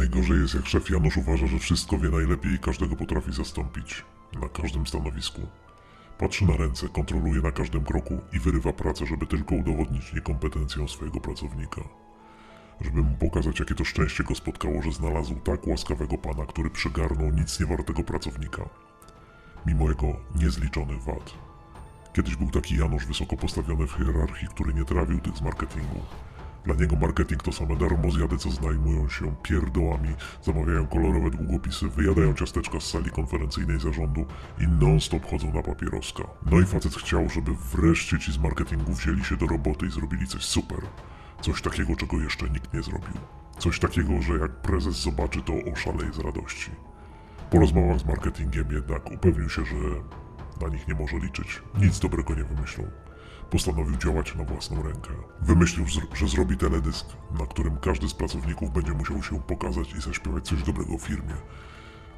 Najgorzej jest, jak szef Janusz uważa, że wszystko wie najlepiej i każdego potrafi zastąpić. Na każdym stanowisku. Patrzy na ręce, kontroluje na każdym kroku i wyrywa pracę, żeby tylko udowodnić niekompetencję swojego pracownika. Żeby mu pokazać, jakie to szczęście go spotkało, że znalazł tak łaskawego pana, który przygarnął nic niewartego pracownika. Mimo jego niezliczonych wad. Kiedyś był taki Janusz wysoko postawiony w hierarchii, który nie trawił tych z marketingu. Dla niego marketing to same darmozjady, co znajmują się pierdołami, zamawiają kolorowe długopisy, wyjadają ciasteczka z sali konferencyjnej zarządu i non-stop chodzą na papieroska. No i facet chciał, żeby wreszcie ci z marketingu wzięli się do roboty i zrobili coś super. Coś takiego, czego jeszcze nikt nie zrobił. Coś takiego, że jak prezes zobaczy, to oszaleje z radości. Po rozmowach z marketingiem jednak upewnił się, że na nich nie może liczyć. Nic dobrego nie wymyślą. Postanowił działać na własną rękę. Wymyślił, że zrobi teledysk, na którym każdy z pracowników będzie musiał się pokazać i zaśpiewać coś dobrego w firmie.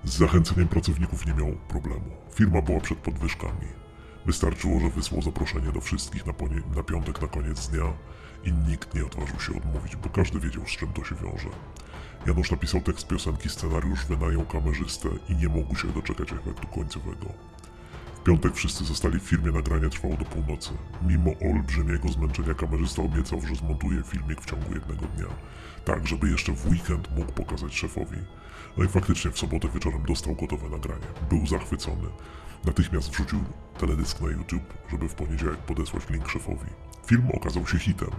Z zachęceniem pracowników nie miał problemu. Firma była przed podwyżkami. Wystarczyło, że wysłał zaproszenie do wszystkich na, na piątek na koniec dnia i nikt nie odważył się odmówić, bo każdy wiedział, z czym to się wiąże. Janusz napisał tekst piosenki, scenariusz, wynajął kamerzystę i nie mógł się doczekać efektu końcowego. Piątek wszyscy zostali w firmie, nagranie trwało do północy. Mimo olbrzymiego zmęczenia kamerzysta obiecał, że zmontuje filmik w ciągu jednego dnia. Tak, żeby jeszcze w weekend mógł pokazać szefowi. No i faktycznie w sobotę wieczorem dostał gotowe nagranie. Był zachwycony. Natychmiast wrzucił teledysk na YouTube, żeby w poniedziałek podesłać link szefowi. Film okazał się hitem.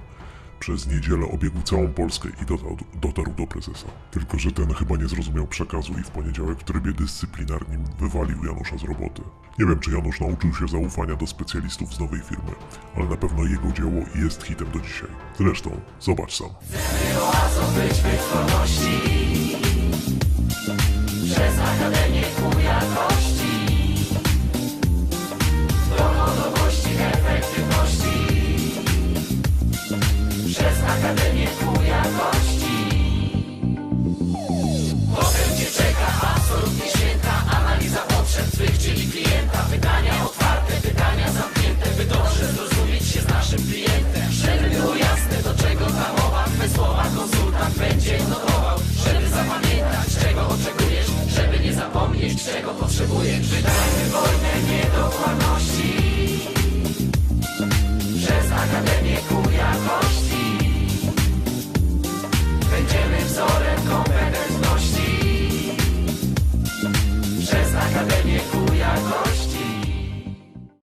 Przez niedzielę obiegł całą Polskę i dotarł, dotarł do prezesa. Tylko, że ten chyba nie zrozumiał przekazu i w poniedziałek w trybie dyscyplinarnym wywalił Janusza z roboty. Nie wiem, czy Janusz nauczył się zaufania do specjalistów z nowej firmy, ale na pewno jego dzieło jest hitem do dzisiaj. Zresztą, zobacz sam. Akademię ku jakości Potem Cię czeka absolutnie święta Analiza potrzeb Twych, czyli klienta Pytania otwarte, pytania zamknięte By dobrze zrozumieć się z naszym klientem Żeby było jasne, do czego ta mowa Twe słowa konsultant będzie notował Żeby zapamiętać, czego oczekujesz Żeby nie zapomnieć, czego potrzebujesz. Wydajmy wojnę, nie Gracias.